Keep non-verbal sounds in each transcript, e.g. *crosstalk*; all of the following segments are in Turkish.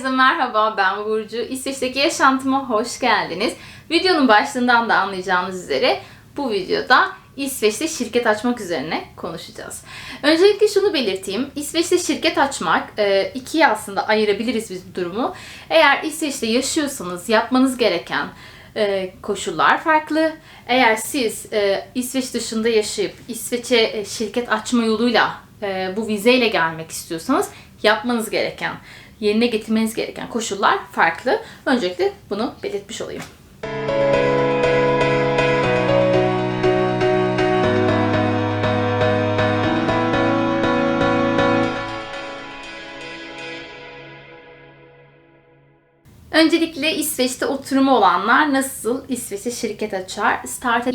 Herkese merhaba ben Burcu. İsveç'teki yaşantıma hoş geldiniz. Videonun başlığından da anlayacağınız üzere bu videoda İsveç'te şirket açmak üzerine konuşacağız. Öncelikle şunu belirteyim. İsveç'te şirket açmak e, ikiye aslında ayırabiliriz biz bu durumu. Eğer İsveç'te yaşıyorsanız yapmanız gereken e, koşullar farklı. Eğer siz e, İsveç dışında yaşayıp İsveç'e e, şirket açma yoluyla bu vizeyle gelmek istiyorsanız yapmanız gereken, yerine getirmeniz gereken koşullar farklı. Öncelikle bunu belirtmiş olayım. Öncelikle İsveç'te oturumu olanlar nasıl İsveç'te şirket açar? Startup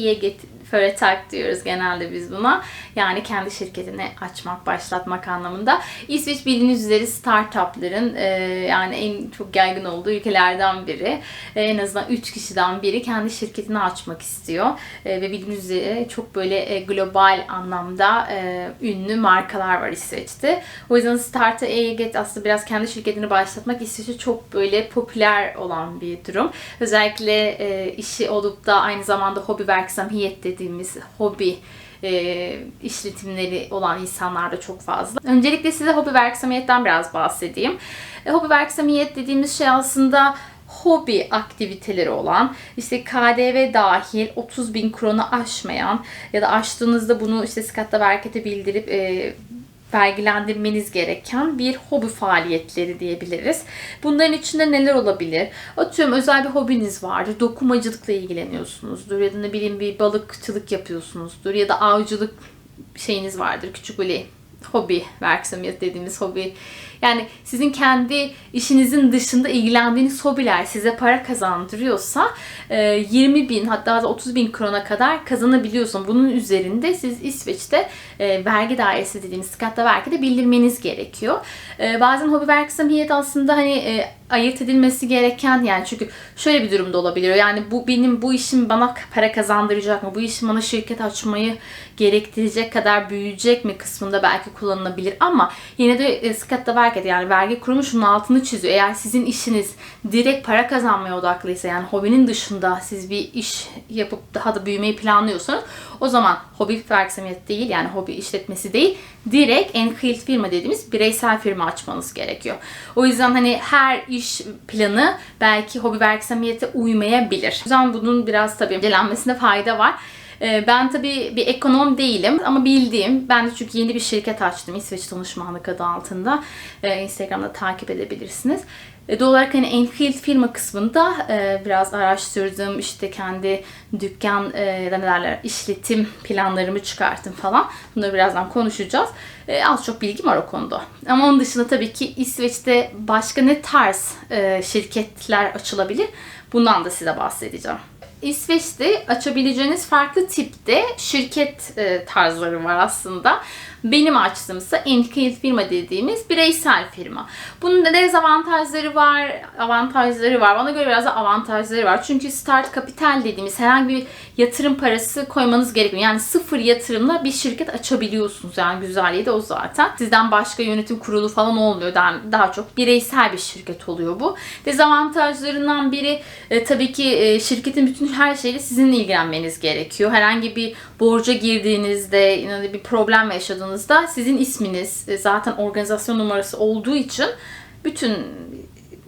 eget företag diyoruz genelde biz buna. Yani kendi şirketini açmak, başlatmak anlamında. İsveç bildiğiniz üzere startupların e, yani en çok yaygın olduğu ülkelerden biri. E, en azından 3 kişiden biri kendi şirketini açmak istiyor. E, ve bildiğiniz üzere çok böyle e, global anlamda e, ünlü markalar var İsveç'te. O yüzden Startup eget aslında biraz kendi şirketini başlatmak İsveç'te çok böyle popüler olan bir durum. Özellikle e, işi olup da aynı zamanda hobi verksamhet dediğimiz hobi e, işletimleri olan insanlar da çok fazla. Öncelikle size hobi verksamiyetten biraz bahsedeyim. E, hobi verksamiyet dediğimiz şey aslında hobi aktiviteleri olan işte KDV dahil 30 bin kronu aşmayan ya da aştığınızda bunu işte Skatta Verket'e bildirip e, vergilendirmeniz gereken bir hobi faaliyetleri diyebiliriz. Bunların içinde neler olabilir? Atıyorum özel bir hobiniz vardır. Dokumacılıkla ilgileniyorsunuzdur ya da ne bileyim bir balıkçılık yapıyorsunuzdur ya da avcılık şeyiniz vardır. Küçük böyle hobi, verksamiyet dediğimiz hobi. Yani sizin kendi işinizin dışında ilgilendiğiniz hobiler size para kazandırıyorsa 20 bin hatta da 30 bin krona kadar kazanabiliyorsun. Bunun üzerinde siz İsveç'te vergi dairesi dediğimiz skatta vergide bildirmeniz gerekiyor. Bazen hobi verksamiyet aslında hani ayırt edilmesi gereken yani çünkü şöyle bir durumda olabiliyor. Yani bu benim bu işim bana para kazandıracak mı? Bu işim bana şirket açmayı gerektirecek kadar büyüyecek mi kısmında belki kullanılabilir ama yine de e, skatta vergi yani vergi kurumu şunun altını çiziyor. Eğer sizin işiniz direkt para kazanmaya odaklıysa yani hobinin dışında siz bir iş yapıp daha da büyümeyi planlıyorsanız o zaman hobi verksamiyet değil yani hobi işletmesi değil direkt enhilt firma dediğimiz bireysel firma açmanız gerekiyor. O yüzden hani her iş planı belki hobi verksamiyete uymayabilir. O yüzden bunun biraz tabii incelenmesinde fayda var. Ben tabii bir ekonom değilim ama bildiğim, ben de çünkü yeni bir şirket açtım İsveç Danışmanlık adı altında. Instagram'da takip edebilirsiniz. Doğal olarak hani Enfield firma kısmında e, biraz araştırdım. işte kendi dükkan e, ya da ne derler işletim planlarımı çıkarttım falan. Bunları birazdan konuşacağız. E, az çok bilgim var o konuda. Ama onun dışında tabii ki İsveç'te başka ne tarz e, şirketler açılabilir? Bundan da size bahsedeceğim. İsveç'te açabileceğiniz farklı tipte şirket e, tarzları var aslında. Benim açtığımsa Enfield firma dediğimiz bireysel firma. Bunun da dezavantajları var, avantajları var. Bana göre biraz da avantajları var. Çünkü start kapital dediğimiz herhangi bir yatırım parası koymanız gerekmiyor. Yani sıfır yatırımla bir şirket açabiliyorsunuz. Yani güzelliği de o zaten. Sizden başka yönetim kurulu falan olmuyor. Daha, daha çok bireysel bir şirket oluyor bu. Dezavantajlarından biri e, tabii ki e, şirketin bütün her şeyle sizin ilgilenmeniz gerekiyor. Herhangi bir borca girdiğinizde, yani bir problem yaşadığınızda sizin isminiz e, zaten organizasyon numarası olduğu için bütün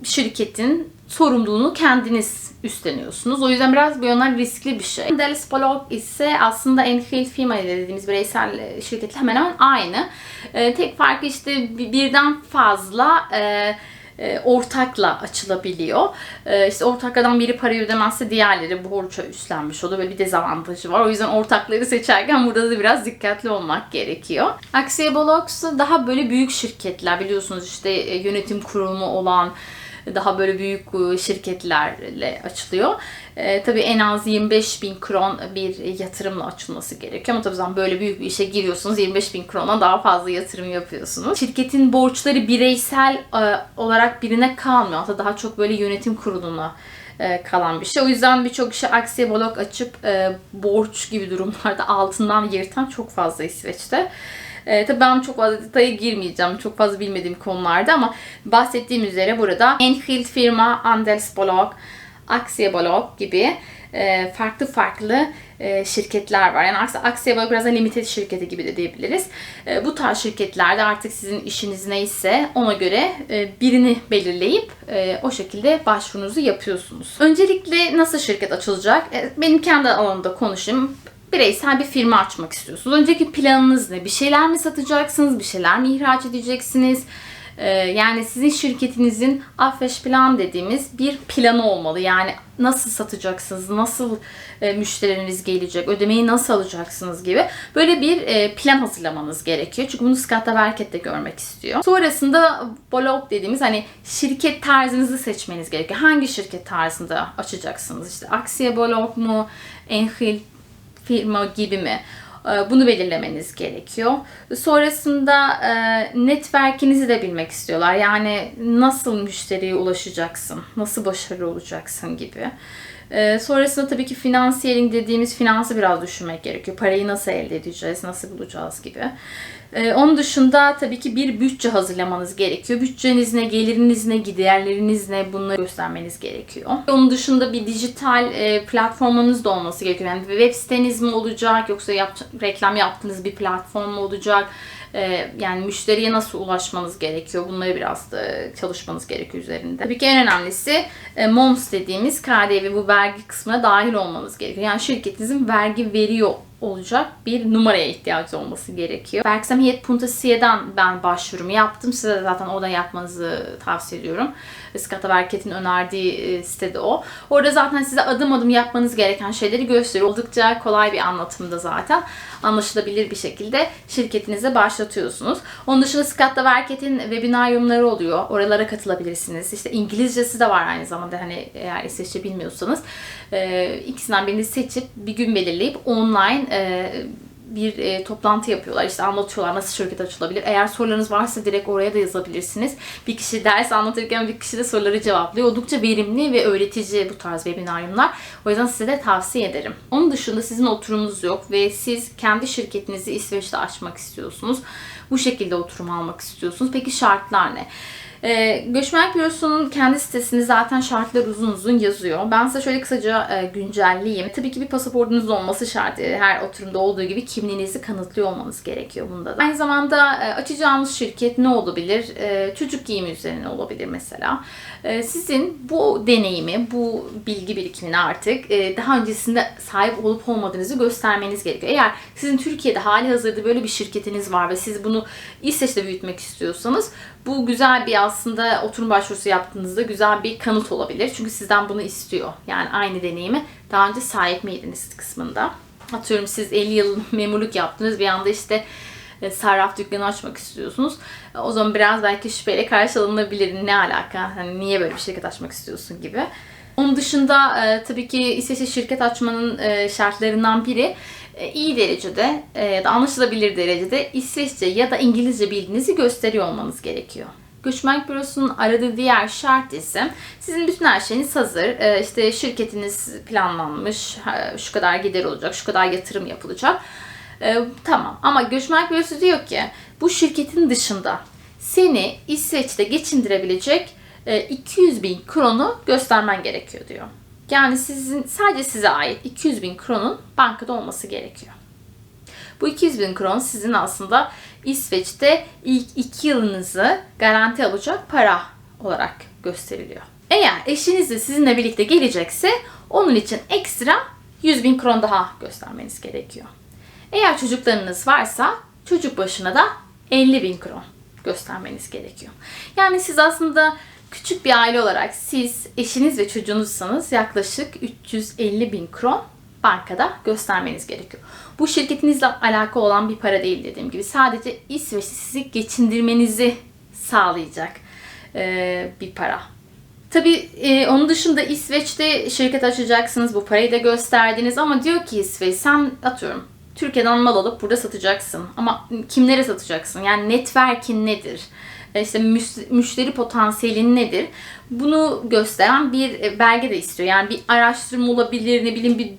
şirketin sorumluluğunu kendiniz üstleniyorsunuz. O yüzden biraz bu yönden riskli bir şey. Delspolog ise aslında Enfield firma dediğimiz bireysel şirketle hemen hemen aynı. E, tek farkı işte birden fazla e, e, ortakla açılabiliyor. E, işte ortaklardan biri parayı ödemezse diğerleri borça üstlenmiş oluyor. Böyle bir dezavantajı var. O yüzden ortakları seçerken burada da biraz dikkatli olmak gerekiyor. Aksiye Bolox daha böyle büyük şirketler biliyorsunuz işte e, yönetim kurumu olan daha böyle büyük e, şirketlerle açılıyor. E, tabii en az 25 bin kron bir yatırımla açılması gerekiyor. Ama tabii zaman böyle büyük bir işe giriyorsunuz 25 bin krona daha fazla yatırım yapıyorsunuz. Şirketin borçları bireysel e, olarak birine kalmıyor. Hatta daha çok böyle yönetim kuruluna e, kalan bir şey. O yüzden birçok kişi aksiye blok açıp e, borç gibi durumlarda altından yırtan çok fazla İsveç'te. E, tabii ben çok fazla detaya girmeyeceğim. Çok fazla bilmediğim konularda ama bahsettiğim üzere burada Enfield firma, Andelsbolag, Aktiebolag gibi e, farklı farklı e, şirketler var. Yani Aktiebolag biraz da limited şirketi gibi de diyebiliriz. E, bu tarz şirketlerde artık sizin işiniz neyse ona göre birini belirleyip o şekilde başvurunuzu yapıyorsunuz. Öncelikle nasıl şirket açılacak? Benim kendi alanımda konuşayım bireysel bir firma açmak istiyorsunuz. Önceki planınız ne? Bir şeyler mi satacaksınız? Bir şeyler mi ihraç edeceksiniz? Ee, yani sizin şirketinizin afreş plan dediğimiz bir planı olmalı. Yani nasıl satacaksınız, nasıl e, müşteriniz gelecek, ödemeyi nasıl alacaksınız gibi böyle bir e, plan hazırlamanız gerekiyor. Çünkü bunu Skatta Berket de görmek istiyor. Sonrasında blog dediğimiz hani şirket tarzınızı seçmeniz gerekiyor. Hangi şirket tarzında açacaksınız? İşte Aksiye blog mu, Enhil firma gibi mi? Ee, Bunu belirlemeniz gerekiyor. Sonrasında e, network'inizi de bilmek istiyorlar. Yani nasıl müşteriye ulaşacaksın, nasıl başarılı olacaksın gibi. Ee, Sonrasında tabii ki finansiyering dediğimiz finansı biraz düşünmek gerekiyor. Parayı nasıl elde edeceğiz, nasıl bulacağız gibi. Ee, Onun dışında tabii ki bir bütçe hazırlamanız gerekiyor. Bütçeniz ne, geliriniz ne, giderleriniz ne bunları göstermeniz gerekiyor. Onun dışında bir dijital e, platformunuz da olması gerekiyor. Yani web siteniz mi olacak yoksa yap- reklam yaptığınız bir platform mu olacak? Ee, yani müşteriye nasıl ulaşmanız gerekiyor? Bunları biraz da çalışmanız gerekiyor üzerinde. Tabii ki en önemlisi e, MOMS dediğimiz KDV bu vergi kısmına dahil olmanız gerekiyor. Yani şirketinizin vergi veriyor olacak bir numaraya ihtiyacı olması gerekiyor. Verksamhet.siye'den ben başvurumu yaptım. Size de zaten oradan yapmanızı tavsiye ediyorum. Skata Berket'in önerdiği e, sitede o. Orada zaten size adım adım yapmanız gereken şeyleri gösteriyor. Oldukça kolay bir anlatımda zaten. Anlaşılabilir bir şekilde şirketinize başlatıyorsunuz. Onun dışında Skata Berket'in webinaryumları oluyor. Oralara katılabilirsiniz. İşte İngilizcesi de var aynı zamanda hani eğer İsveççe bilmiyorsanız. İkisinden birini seçip bir gün belirleyip online e, bir e, toplantı yapıyorlar. İşte anlatıyorlar nasıl şirket açılabilir. Eğer sorularınız varsa direkt oraya da yazabilirsiniz. Bir kişi ders anlatırken bir kişi de soruları cevaplıyor. Oldukça verimli ve öğretici bu tarz webinaryumlar. O yüzden size de tavsiye ederim. Onun dışında sizin oturumunuz yok ve siz kendi şirketinizi İsveç'te açmak istiyorsunuz. Bu şekilde oturum almak istiyorsunuz. Peki şartlar ne? Ee, Göçmenlik Bürosu'nun kendi sitesinde zaten şartlar uzun uzun yazıyor. Ben size şöyle kısaca e, güncelleyeyim. Tabii ki bir pasaportunuz olması şart. E, Her oturumda olduğu gibi kimliğinizi kanıtlıyor olmanız gerekiyor bunda da. Aynı zamanda e, açacağınız şirket ne olabilir? E, çocuk giyimi üzerine olabilir mesela. E, sizin bu deneyimi, bu bilgi birikimini artık e, daha öncesinde sahip olup olmadığınızı göstermeniz gerekiyor. Eğer sizin Türkiye'de hali hazırda böyle bir şirketiniz var ve siz bunu İsveç'te büyütmek istiyorsanız bu güzel bir aslında oturum başvurusu yaptığınızda güzel bir kanıt olabilir. Çünkü sizden bunu istiyor. Yani aynı deneyimi daha önce sahip miydiniz kısmında. Atıyorum siz 50 yıl *laughs* memurluk yaptınız bir anda işte e, sarraf dükkanı açmak istiyorsunuz. O zaman biraz belki şüpheyle karşılanabilir. Ne alaka? Hani niye böyle bir şirket açmak istiyorsun gibi. Onun dışında e, tabii ki İsveç'te şirket açmanın e, şartlarından biri e, iyi derecede e, ya da anlaşılabilir derecede İsveççe ya da İngilizce bildiğinizi gösteriyor olmanız gerekiyor. Göçmenlik Bürosu'nun aradığı diğer şart ise sizin bütün her şeyiniz hazır. E, işte şirketiniz planlanmış, şu kadar gider olacak, şu kadar yatırım yapılacak. E, tamam ama Göçmenlik Bürosu diyor ki bu şirketin dışında seni İsveç'te geçindirebilecek e, 200 bin kronu göstermen gerekiyor diyor. Yani sizin sadece size ait 200 bin kronun bankada olması gerekiyor. Bu 200 bin kron sizin aslında İsveç'te ilk 2 yılınızı garanti alacak para olarak gösteriliyor. Eğer eşiniz de sizinle birlikte gelecekse onun için ekstra 100 bin kron daha göstermeniz gerekiyor. Eğer çocuklarınız varsa çocuk başına da 50 bin kron göstermeniz gerekiyor. Yani siz aslında küçük bir aile olarak siz eşiniz ve çocuğunuzsanız yaklaşık 350 bin kron bankada göstermeniz gerekiyor. Bu şirketinizle alakalı olan bir para değil dediğim gibi. Sadece İsveç'te sizi geçindirmenizi sağlayacak e, bir para. Tabii e, onun dışında İsveç'te şirket açacaksınız. Bu parayı da gösterdiniz ama diyor ki İsveç sen atıyorum Türkiye'den mal alıp burada satacaksın. Ama kimlere satacaksın? Yani network'in nedir? E, İşte müş- müşteri potansiyelin nedir? Bunu gösteren bir e, belge de istiyor. Yani bir araştırma olabilir, ne bileyim bir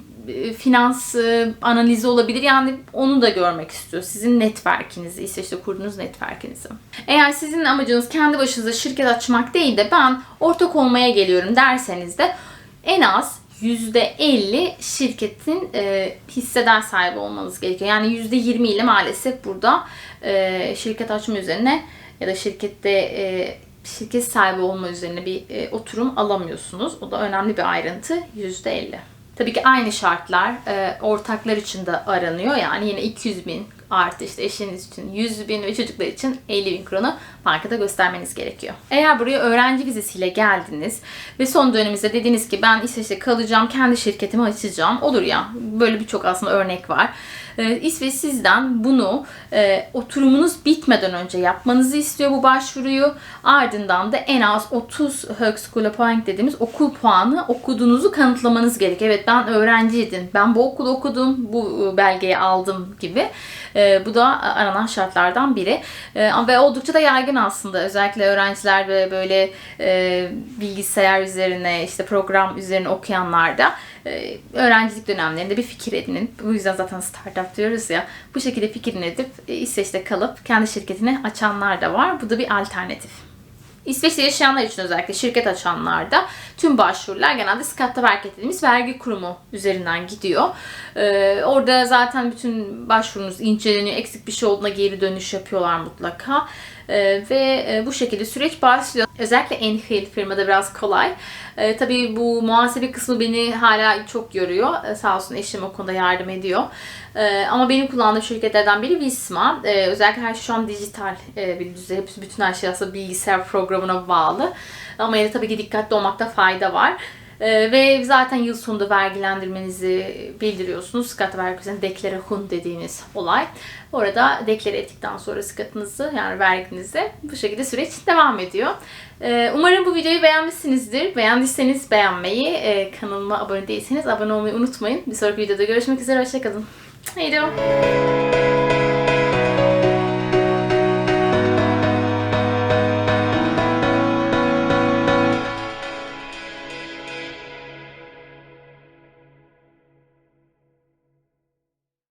finans e, analizi olabilir. Yani onu da görmek istiyor. Sizin networkinizi, İsveç'te kurduğunuz networkinizi. Eğer sizin amacınız kendi başınıza şirket açmak değil de ben ortak olmaya geliyorum derseniz de en az %50 şirketin e, hisseden sahibi olmanız gerekiyor. Yani %20 ile maalesef burada e, şirket açma üzerine ya da şirkette e, şirket sahibi olma üzerine bir e, oturum alamıyorsunuz. O da önemli bir ayrıntı. %50. Tabii ki aynı şartlar e, ortaklar için de aranıyor. Yani yine 200 bin artı işte eşiniz için 100 bin ve çocuklar için 50 bin kronu bankada göstermeniz gerekiyor. Eğer buraya öğrenci vizesiyle geldiniz ve son döneminizde dediniz ki ben İsveç'te kalacağım, kendi şirketimi açacağım. Olur ya böyle birçok aslında örnek var. Ee, İsveç sizden bunu e, oturumunuz bitmeden önce yapmanızı istiyor bu başvuruyu. Ardından da en az 30 Högskolepoeng dediğimiz okul puanı okuduğunuzu kanıtlamanız gerekiyor. Evet ben öğrenciydim, ben bu okulu okudum, bu e, belgeyi aldım gibi. E, bu da aranan şartlardan biri. E, ve oldukça da yaygın aslında. Özellikle öğrenciler ve böyle e, bilgisayar üzerine, işte program üzerine okuyanlar da e, öğrencilik dönemlerinde bir fikir edinin. Bu yüzden zaten startup diyoruz ya. Bu şekilde fikir edip e, İsveç'te kalıp kendi şirketini açanlar da var. Bu da bir alternatif. İsveç'te yaşayanlar için özellikle şirket açanlarda tüm başvurular genelde Skatteverket dediğimiz vergi kurumu üzerinden gidiyor. Ee, orada zaten bütün başvurunuz inceleniyor. Eksik bir şey olduğuna geri dönüş yapıyorlar mutlaka. Ee, ve e, bu şekilde süreç başlıyor. Özellikle Enfield firmada biraz kolay. Ee, tabii bu muhasebe kısmı beni hala çok yoruyor. Ee, sağ olsun eşim o konuda yardım ediyor. Ee, ama benim kullandığım şirketlerden biri Visma. Ee, özellikle her şey şu an dijital e, bir düzey. Hepsi bütün her şey aslında bilgisayar programına bağlı. Ama yine tabii ki dikkatli olmakta fayda var. Ee, ve zaten yıl sonunda vergilendirmenizi bildiriyorsunuz. Skat vergisinin deklarasyon dediğimiz olay. Orada deklare ettikten sonra skatınızı yani verginizi bu şekilde süreç devam ediyor. Ee, umarım bu videoyu beğenmişsinizdir. Beğendiyseniz beğenmeyi, e, kanalıma abone değilseniz abone olmayı unutmayın. Bir sonraki videoda görüşmek üzere. Hoşçakalın. Då!